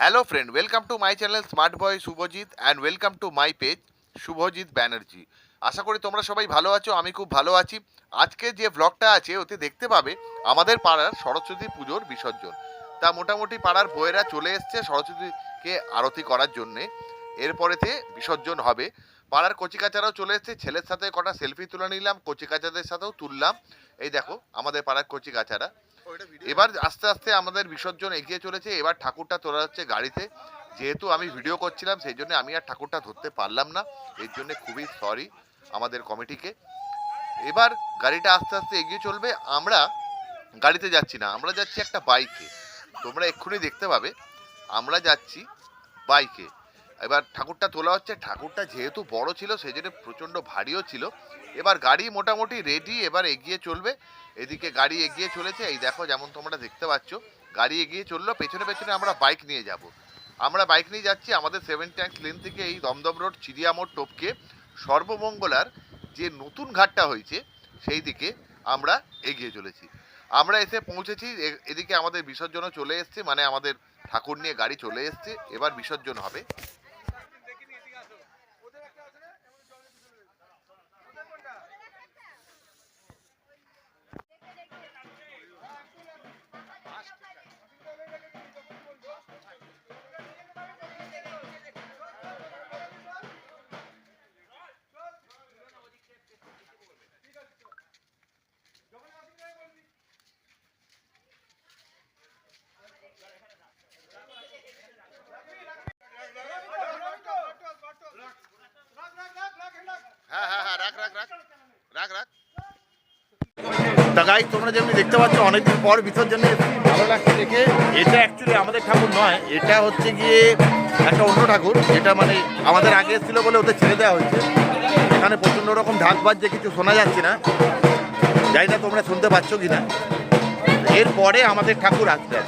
Hello friend welcome to my channel smart boy Subhajit and welcome to my page Subhajit Banerjee আশা করি তোমরা সবাই ভালো আছো, আমি খুব ভালো আছি। আজকে যে ব্লগটা আছে, ওতে দেখতে পাবে আমাদের পাড়ার সরস্বতী পুজোর বিসর্জন। তা মোটামুটি পাড়ার বইয়েরা চলে এসছে সরস্বতীকে আরতি করার জন্যে। এরপরেতে বিসর্জন হবে। পাড়ার কচিকাচারাও চলে এসছে। ছেলের সাথে কটা সেলফি তুলে নিলাম কচিকাচাদের সাথেও তুললাম। এই দেখো আমাদের পাড়ার কচিকাচারা। এবার আস্তে আস্তে আমাদের বিসর্জন এগিয়ে চলেছে। এবার ঠাকুরটা তোলা হচ্ছে গাড়িতে। যেহেতু আমি ভিডিও করছিলাম সেই জন্য আমি আর ঠাকুরটা ধরতে পারলাম না। এর জন্য খুবই সরি আমাদের কমিটিকে। এবার গাড়িটা আস্তে আস্তে এগিয়ে চলবে। আমরা গাড়িতে যাচ্ছি না। আমরা যাচ্ছি একটা বাইকে তোমরা এক্ষুনি দেখতে পাবে। আমরা যাচ্ছি বাইকে এবার ঠাকুরটা তোলা হচ্ছে। ঠাকুরটা যেহেতু বড় ছিল সেই জন্য প্রচণ্ড ভারীও ছিল। এবার গাড়ি মোটামুটি রেডি এবার এগিয়ে চলবে। এদিকে গাড়ি এগিয়ে চলেছে। এই দেখো যেমন তোমরা দেখতে পাচ্ছ, গাড়ি এগিয়ে চলল। পেছনে পেছনে আমরা বাইক নিয়ে যাব। আমরা বাইক নিয়ে যাচ্ছি আমাদের সেভেন ট্যাঙ্ক লেন থেকে এই দমদম রোড চিড়িয়ামোড় টপকে। সর্বমঙ্গলার যে নতুন ঘাটটা হয়েছে, সেই দিকে আমরা এগিয়ে চলেছি। আমরা এসে পৌঁছেছি। এদিকে আমাদের বিসর্জনও চলে এসছে। মানে আমাদের ঠাকুর নিয়ে গাড়ি চলে এসছে। এবার বিসর্জন হবে। রাখ তোমরা যেমনি দেখতে পাচ্ছ, অনেকদিন পর বিসর্জনে ভালো লাগছে দেখে। এটা অ্যাকচুয়ালি আমাদের ঠাকুর নয়, এটা হচ্ছে গিয়ে একটা অন্য ঠাকুর, যেটা মানে আমাদের আগে ছিল বলে ওদের ছেড়ে দেওয়া হয়েছে। এখানে প্রচণ্ড রকম ঢাক বাজছে, কিছু শোনা যাচ্ছে না। জানি না তোমরা শুনতে পাচ্ছ কি না এরপরে আমাদের ঠাকুর আসবে।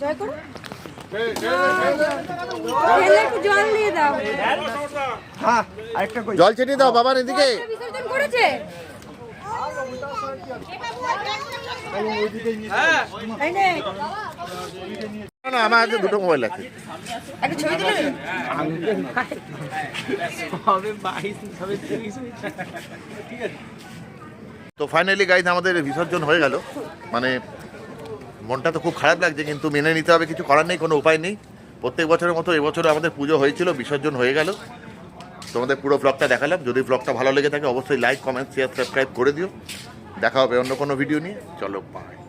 জয় করো জল দিয়ে দাও জল ছিটিয়ে দাও বাবার এদিকে বিসর্জন করেছে নে, আমার হাতে দুটো মোবাইল আছে। একটা ছবি তুলে তো ফাইনালি গাইজ আমাদের বিসর্জন হয়ে গেল। মানে মনটা তো খুব খারাপ লাগছে কিন্তু মেনে নিতে হবে কিছু করার নেই কোনো উপায় নেই। প্রত্যেক বছরের মতো এবছরও আমাদের পুজো হয়েছিল বিসর্জন হয়ে গেল। তোমাদের পুরো ব্লগটা দেখালাম। যদি ব্লগটা ভালো লেগে থাকে অবশ্যই লাইক কমেন্ট শেয়ার সাবস্ক্রাইব করে দিও। দেখা হবে অন্য কোনো ভিডিও নিয়ে। চলো বাই